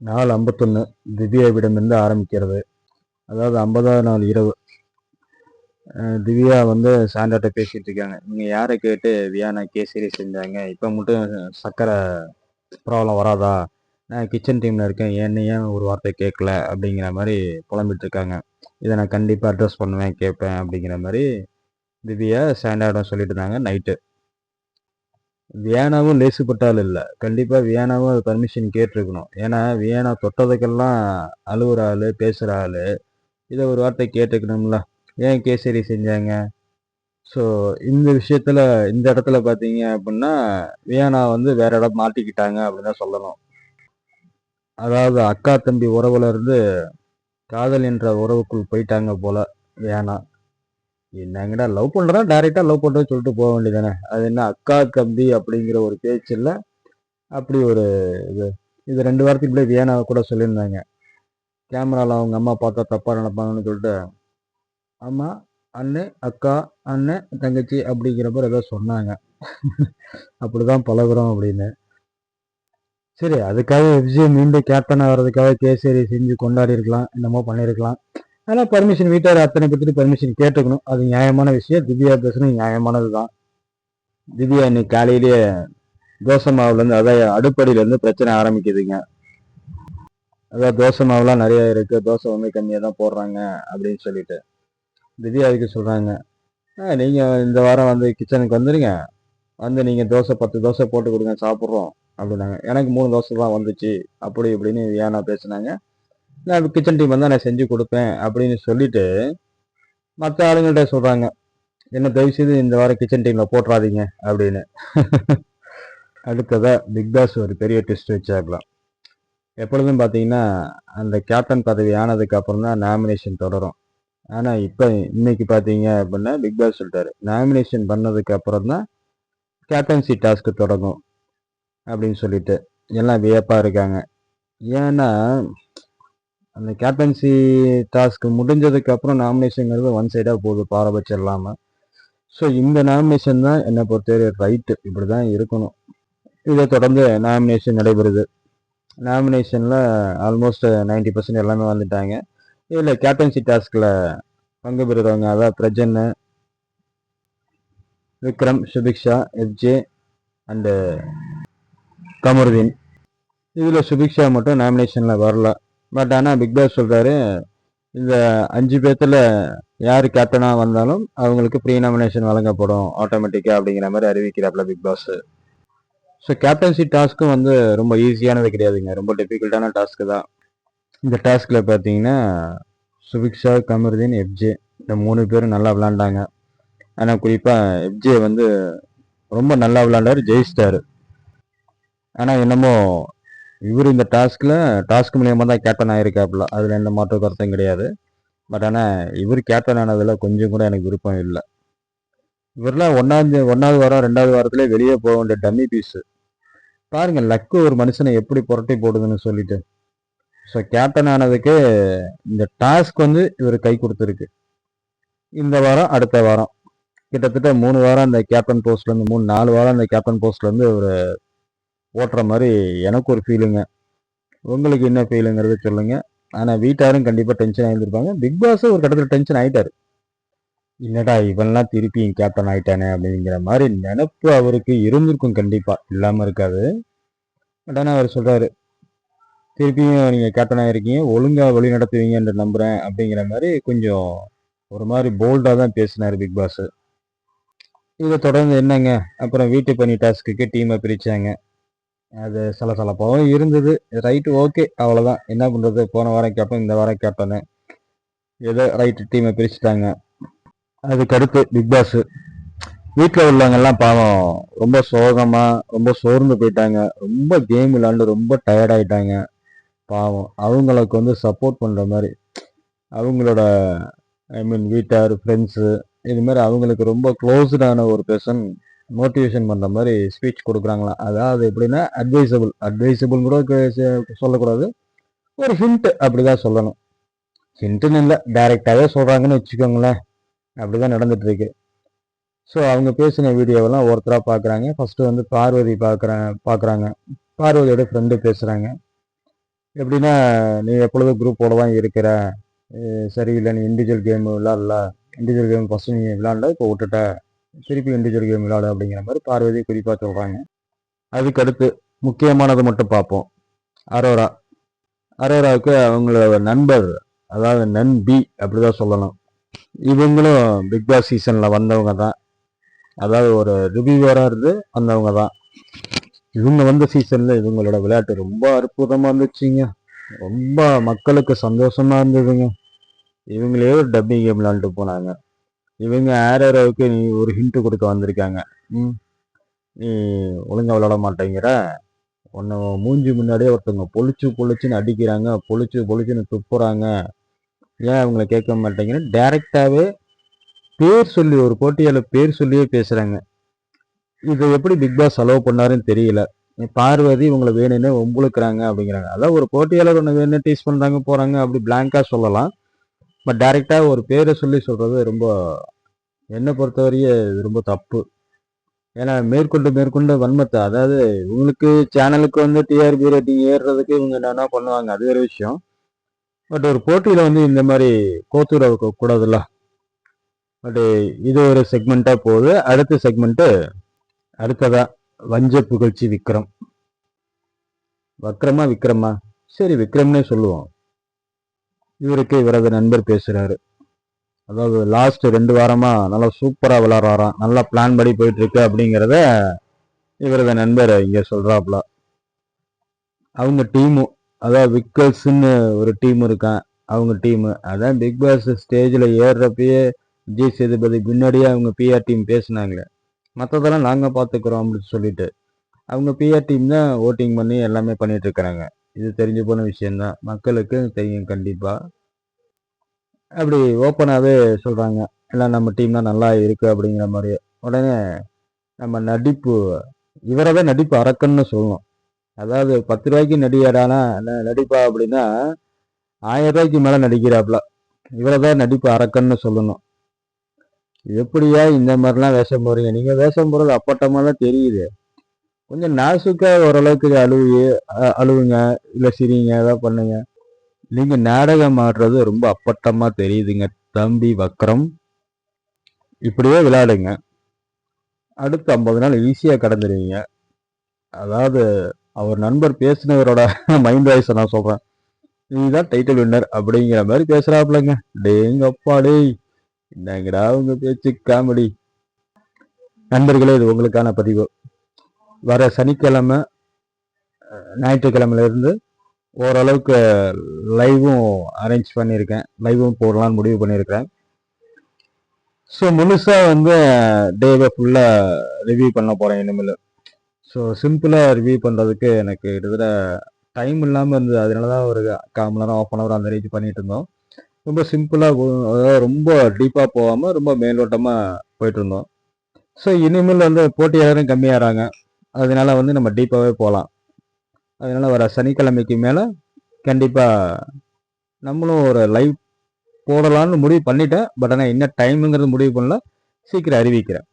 நாலு ஐம்பத்தொன்று திவ்யாவிடமிருந்து ஆரம்பிக்கிறது. அதாவது ஐம்பதாவது நாள் இரவு. திவ்யா வந்து சாண்டாட்ட பேசிகிட்டு இருக்காங்க. நீங்க யாரை கேட்டு வியானா கேசரி செஞ்சாங்க? இப்போ மட்டும் சக்கரை ப்ராப்ளம் வராதா? நான் கிச்சன் டீமில் இருக்கேன். என்ன ஏன் ஒரு வார்த்தை கேட்கல? அப்படிங்கிற மாதிரி புலம்பிட்டு இருக்காங்க. இதை நான் கண்டிப்பாக அட்ரஸ் பண்ணுவேன் கேட்பேன் அப்படிங்கிற மாதிரி திவ்யா சாண்டாடம் சொல்லிட்டு இருந்தாங்க நைட்டு. வியானாவும் லேசுப்பட்டால் இல்லை. கண்டிப்பாக வியானாவும் அது பர்மிஷன் கேட்டிருக்கணும். ஏன்னா வியானா தொட்டதுக்கெல்லாம் அழுகுற ஆள் பேசுகிற ஆள். இதை ஒரு வார்த்தை கேட்டுக்கணும்ல. ஏன் கேசரி செஞ்சாங்க? ஸோ இந்த விஷயத்தில் இந்த இடத்துல பார்த்தீங்க அப்படின்னா வியானா வந்து வேற இடம் மாட்டிக்கிட்டாங்க அப்படின்னு தான் சொல்லணும். அதாவது அக்கா தம்பி உறவுல இருந்து காதல் என்ற உறவுக்குள் போயிட்டாங்க போல வியானா என்னங்கடா லவ் பண்றா டேரெக்டாக லவ் பண்ணுறது சொல்லிட்டு போக வேண்டியதானே அது என்ன அக்கா தம்பி அப்படிங்கிற ஒரு பேச்சில் அப்படி ஒரு இது. இது ரெண்டு வாரத்துக்கு முன்னாடி வேணா கூட சொல்லியிருந்தாங்க. கேமராவில் அவங்க அம்மா பார்த்தா தப்பாக நினைப்பாங்கன்னு சொல்லிட்டு. அம்மா அண்ணன் அக்கா அண்ணன் தங்கச்சி அப்படிங்கிற மாதிரி ஏதோ சொன்னாங்க. அப்படிதான் பழகுறோம் அப்படின்னு. சரி அதுக்காக விஜய் மீண்டும் கேப்டன் ஆகிறதுக்காக கேசரி செஞ்சு கொண்டாடி இருக்கலாம் என்னமோ பண்ணியிருக்கலாம். ஆனால் பர்மிஷன் வீட்டார் அத்தனை பேர்த்துட்டு பர்மிஷன் கேட்டுக்கணும். அது நியாயமான விஷயம். திவ்யா பேசணும் நியாயமானது தான் திவ்யா இன்னைக்கு காலையிலேயே தோசை மாவுலேருந்து அதான் அடுப்படியிலேருந்து பிரச்சனை ஆரம்பிக்குதுங்க. அதான் தோசை மாவுலாம் நிறைய இருக்குது தோசை வந்து கம்மியாக தான் போடுறாங்க அப்படின்னு சொல்லிட்டு. திவ்யா அதுக்கு சொல்கிறாங்க நீங்கள் இந்த வாரம் வந்து கிச்சனுக்கு வந்துடுங்க வந்து நீங்கள் தோசை பத்து தோசை போட்டு கொடுங்க சாப்பிட்றோம் அப்படின்னாங்க. எனக்கு மூணு தோசை தான் வந்துச்சு. அப்படி இப்படின்னு வியானா பேசுனாங்க. நான் கிச்சன் டீம் வந்தால் நான் செஞ்சு கொடுப்பேன் அப்படின்னு சொல்லிட்டு மற்ற ஆளுங்கள்ட்ட சொல்கிறாங்க என்ன தயவு செய்து இந்த வாரம் கிச்சன் டீமில் போட்டுறாதீங்க அப்படின்னு. அடுத்ததாக பிக்பாஸ் ஒரு பெரிய டெஸ்ட் வச்சாக்கலாம் எப்பொழுதும் பார்த்தீங்கன்னா அந்த கேப்டன் பதவி ஆனதுக்கு அப்புறம் தான் நாமினேஷன் தொடரும். ஆனால் இப்போ இன்னைக்கு பார்த்தீங்க அப்படின்னா பிக் பாஸ் சொல்லிட்டாரு. நாமினேஷன் பண்ணதுக்கு அப்புறம் தான் கேப்டன்சி டாஸ்க்கு தொடங்கும் அப்படின்னு சொல்லிட்டு. எல்லாம் வியப்பாக இருக்காங்க. ஏன்னா அந்த கேப்டன்சி டாஸ்க் முடிஞ்சதுக்கு அப்புறம் நாமினேஷனுங்கிறது ஒன் சைடாக போகுது பாரபட்சம் இல்லாமல் ஸோ இந்த நாமினேஷன் தான் என்னை பொறுத்தவரை ரைட்டு இப்படி தான் இருக்கணும். இதை தொடர்ந்து நாமினேஷன் நடைபெறுது. நாமினேஷனில் ஆல்மோஸ்ட் 90% பர்சன்ட் எல்லாமே வந்துட்டாங்க. இதில் கேப்டன்சி டாஸ்கில் பங்கு பெறுறவங்க அதாவது பிரஜன்னு விக்ரம் சுபிக்ஷா எஃப்ஜே அண்டு கமருதீன். இதில் சுபிக்ஷா மட்டும் நாமினேஷனில் வரல. பட் ஆனால் பிக் பாஸ் சொல்கிறாரு இந்த அஞ்சு பேர்த்தில் யார் கேப்டனாக வந்தாலும் அவங்களுக்கு ப்ரீ நாமினேஷன் வழங்கப்படும் ஆட்டோமேட்டிக்காக அப்படிங்கிற மாதிரி அறிவிக்கிறாப்புல பிக் பாஸ் ஸோ கேப்டன்சி டாஸ்க்கும் வந்து ரொம்ப ஈஸியானது கிடையாதுங்க. ரொம்ப டிஃபிகல்ட்டான டாஸ்க்கு தான். இந்த டாஸ்கில் பார்த்தீங்கன்னா சுபிக்ஷா கமருதீன் எஃப்ஜே இந்த மூணு பேரும் நல்லா விளாண்டாங்க. ஆனால் குறிப்பாக எஃப்ஜே வந்து ரொம்ப நல்லா விளாண்டாரு ஜெயிச்சிட்டாரு. ஆனால் என்னமோ இவர் இந்த டாஸ்கில் டாஸ்க் மூலியமாக தான் கேப்டன் ஆகிருக்காப்புல அதில் எந்த மாற்று கருத்தும் கிடையாது. பட் ஆனால் இவர் கேப்டன் ஆனதில் கொஞ்சம் கூட எனக்கு விருப்பம் இல்லை. இவரெலாம் ஒன்றாவது ஒன்றாவது வாரம் ரெண்டாவது வாரத்துலேயே வெளியே போக வேண்டிய டம்மி பீஸு பாருங்கள் லக்கு ஒரு மனுஷனை எப்படி புரட்டி போடுதுன்னு சொல்லிட்டு. ஸோ கேப்டன் ஆனதுக்கு இந்த டாஸ்க் வந்து இவர் கை கொடுத்துருக்கு. இந்த வாரம் அடுத்த வாரம். கிட்டத்தட்ட மூணு வாரம் அந்த கேப்டன் போஸ்ட்லேருந்து மூணு நாலு வாரம் அந்த கேப்டன் போஸ்ட்லேருந்து ஒரு ஓட்டுற மாதிரி எனக்கு ஒரு ஃபீலுங்க உங்களுக்கு என்ன ஃபீலுங்கிறத சொல்லுங்கள் ஆனால் வீட்டாரும் கண்டிப்பாக டென்ஷன் ஆகியிருந்திருப்பாங்க பிக் பாஸும் ஒரு கட்டத்தில் டென்ஷன் ஆகிட்டார் என்னடா இவன்லாம் திருப்பி கேப்டன் ஆகிட்டானே அப்படிங்கிற மாதிரி நினப்பு அவருக்கு இருந்திருக்கும் கண்டிப்பாக இல்லாமல் இருக்காது. பட் ஆனால் அவர் சொல்கிறாரு திருப்பியும் நீங்கள் கேப்டன் இருக்கீங்க ஒழுங்காக வழி நடத்துவீங்கன்ற நம்புகிறேன் அப்படிங்கிற மாதிரி கொஞ்சம் ஒரு மாதிரி போல்டாக தான் பேசினார் பிக் பாஸு இதை தொடர்ந்து என்னங்க? அப்புறம் வீட்டு பணி டாஸ்க்குக்கு டீமை பிரித்தாங்க அது சலசலப்பாகவும் இருந்தது. ரைட்டு ஓகே அவ்வளோதான் என்ன பண்ணுறது போன வாரம் கேப்டன் இந்த வாரம் கேப்டனு ஏதோ ரைட்டு டீமை பிரிச்சுட்டாங்க. அதுக்கடுத்து பிக் பாஸ் வீட்டில் உள்ளவங்கெல்லாம் பாவம் ரொம்ப சோகமாக ரொம்ப சோர்ந்து போயிட்டாங்க. ரொம்ப கேம் விளாண்டு ரொம்ப டயர்டாயிட்டாங்க பாவம். அவங்களுக்கு வந்து சப்போர்ட் பண்ணுற மாதிரி அவங்களோட ஐ மீன் வீட்டார் ஃப்ரெண்ட்ஸு இது மாதிரி அவங்களுக்கு ரொம்ப க்ளோஸ்டான ஒரு பெர்சன் மோட்டிவேஷன் பண்ணுற மாதிரி ஸ்பீச் கொடுக்குறாங்களாம் அதாவது எப்படின்னா அட்வைசபிள் அட்வைசபிள் கூட சொல்லக்கூடாது. ஒரு ஹிண்ட் அப்படி தான் சொல்லணும் ஹிண்ட்டுன்னு இல்லை டைரெக்டாகவே சொல்கிறாங்கன்னு வச்சுக்கோங்களேன். அப்படி தான் நடந்துகிட்ருக்கு ஸோ அவங்க பேசின வீடியோவெல்லாம் ஒருத்தராக பார்க்குறாங்க ஃபஸ்ட்டு வந்து பார்வதி பார்க்குறாங்க பார்க்குறாங்க பார்வதியோட ஃப்ரெண்டு பேசுகிறாங்க எப்படின்னா நீ எப்பொழுதும் குரூப்போடு தான் இருக்கிற. சரியில்லை நீ இண்டிவிஜுவல் கேம் விளாட்ல இண்டிவிஜுவல் கேம் ஃபஸ்ட்டு நீ விளாண்ட இப்போ விட்டுட்ட. திருப்பி இண்டிவிஜுவல் கேம் விளாடு அப்படிங்கிற மாதிரி பார்வதி குறிப்பாக சொல்கிறாங்க அதுக்கடுத்து முக்கியமானது மட்டும் பார்ப்போம். அரோரா. அரோராவுக்கு அவங்களோட நண்பர் அதாவது நண்பி அப்படி தான் சொல்லணும். இவங்களும் பிக் பாஸ் சீசனில் வந்தவங்க தான். அதாவது ஒரு ரிவ்யூவராக இருந்து வந்தவங்க தான். இவங்க வந்த சீசனில் இவங்களோட விளையாட்டு ரொம்ப அற்புதமாக இருந்துச்சுங்க. ரொம்ப மக்களுக்கு சந்தோஷமாக இருந்ததுங்க. இவங்களே ஒரு டப்பிங் கேம் விளாண்டுட்டு போனாங்க. இவங்க ஆரோராவுக்கு நீ ஒரு ஹிண்ட் கொடுக்க வந்திருக்காங்க? ம். நீ ஒழுங்காக விளாட மாட்டேங்கிற. உன்னை மூஞ்சி முன்னாடியே ஒருத்தவங்க பொழிச்சு பொழிச்சுன்னு அடிக்கிறாங்க. பொழிச்சு பொழிச்சுன்னு துப்புறாங்க. ஏன் அவங்கள கேட்க மாட்டேங்கிறேன் டைரக்டாவே பேர் சொல்லி ஒரு போட்டியால் பேர் சொல்லியே பேசுகிறாங்க இதை எப்படி பிக் பாஸ் அலோவ் பண்ணாருன்னு தெரியல. பார்வதி இவங்களை வேணும்னே ஒம்புழுக்கிறாங்க அப்படிங்கிறாங்க. அதான் ஒரு போட்டியாளர் ஒன்று வேணும் டீஸ் பண்ணுறாங்க போகிறாங்க அப்படி பிளாங்காக சொல்லலாம். பட் டைரக்டா ஒரு பேரை சொல்லி சொல்கிறது ரொம்ப என்னை பொறுத்தவரையே இது ரொம்ப தப்பு. ஏன்னா மேற்கொண்டு மேற்கொண்டு வன்மத்தை அதாவது இவங்களுக்கு சேனலுக்கு வந்து டிஆர்பி ரேட்டிங் ஏறுறதுக்கு இவங்க என்னென்ன பண்ணுவாங்க அது ஒரு விஷயம். பட் ஒரு போட்டியில் வந்து இந்த மாதிரி கோத்துட கூடாதுல்ல. பட் இது ஒரு செக்மெண்ட்டாக போகுது. அடுத்த செக்மெண்ட்டு அடுத்ததா வஞ்ச புகழ்ச்சி விக்ரம். வக்ரமா விக்ரமா? சரி விக்ரம்னே சொல்லுவோம். இவருக்கு இவரது நண்பர் பேசுகிறாரு அதாவது லாஸ்ட் ரெண்டு வாரமாக நல்லா சூப்பராக விளாட்றாராம் நல்லா பிளான் படி போயிட்டுருக்கு அப்படிங்கிறத இவரது நண்பர் இங்கே சொல்கிறாப்புல அவங்க டீமும் அதாவது விக்கல்ஸ்ன்னு ஒரு டீம் இருக்கான். அவங்க டீமு அதான் பிக் பாஸ் ஸ்டேஜில் ஏறுறப்பயே விஜய் சேதுபதி முன்னாடியே அவங்க பிஆர் டீம் பேசுனாங்களே. மற்றதெல்லாம் நாங்கள் பார்த்துக்குறோம் அப்படின்னு சொல்லிட்டு. அவங்க பிஆர் டீம் தான் ஓட்டிங் பண்ணி எல்லாமே பண்ணிகிட்ருக்குறாங்க இது தெரிஞ்சு போன விஷயந்தான் மக்களுக்கு தெரியும் கண்டிப்பாக அப்படி ஓப்பனாகவே சொல்கிறாங்க எல்லாம் நம்ம டீம்லாம் நல்லா இருக்குது அப்படிங்கிற மாதிரி உடனே நம்ம நடிப்பு இவரை தான் நடிப்பு அரக்கன்னு சொல்லணும். அதாவது பத்து ரூபாய்க்கு நடிகரானா ந- நடிப்பா அப்படின்னா ஆயிரம் ரூபாய்க்கு மேலே நடிக்கிறாப்புல இவரை தான் நடிப்பு அரக்கன்னு சொல்லணும். எப்படியா இந்த மாதிரிலாம் வேஷம் போறீங்க நீங்கள் வேஷம் போகிறது அப்பட்டமாலாம் தெரியுது. கொஞ்சம் நாசுக்காக ஓரளவுக்கு அழுவி அ- அழுவுங்க இல்லை சிரிங்க ஏதாவது பண்ணுங்க. நீங்க நாடகம் ஆடுறது ரொம்ப அப்பட்டமா தெரியுதுங்க தம்பி வக்ரம். இப்படியே விளையாடுங்க. அடுத்த ஐம்பது நாள் ஈஸியாக கடந்துருவீங்க. அதாவது அவர் நண்பர் பேசினவரோட மைண்ட் வாய்ஸை நான் சொல்கிறேன் இதுதான் டைட்டில் வின்னர் அப்படிங்கிற மாதிரி பேசுகிறாப்புலங்க டேங்கப்பா டேய் என்னங்கடா உங்க பேச்சு காமெடி நண்பர்களே இது உங்களுக்கான பதிவு. வர சனிக்கிழமை ஞாயிற்றுக்கிழமையிலேருந்து ஓரளவுக்கு லைவும் அரேஞ்ச் பண்ணியிருக்கேன். லைவும் போடலாம்னு முடிவு பண்ணியிருக்கிறேன். ஸோ முழுசாக வந்து டேவை ஃபுல்லாக ரிவ்யூ பண்ண போகிறேன் இனிமேல். ஸோ சிம்பிளாக ரிவ்யூ பண்ணுறதுக்கு எனக்கு கிட்டத்தட்ட டைம் இல்லாமல் இருந்தது. அதனால தான் ஒரு கால் மணி நேரம் ஆஃப் அன் ஹவர் அந்த ரேஞ்ச் பண்ணிகிட்டு இருந்தோம். ரொம்ப சிம்பிளாக அதாவது ரொம்ப டீப்பாக போகாமல் ரொம்ப மேலோட்டமாக போயிட்டு இருந்தோம். ஸோ இனிமேல் வந்து போட்டியாளரும் கம்மியாகிறாங்க. அதனால வந்து நம்ம டீப்பாகவே போகலாம். அதனால் வர சனிக்கிழமைக்கு மேலே கண்டிப்பாக நம்மளும் ஒரு லைவ் போடலான்னு முடிவு பண்ணிட்டேன். பட் ஆனால் என்ன டைமுங்கிறது முடிவு பண்ணல. சீக்கிரம் அறிவிக்கிறேன்.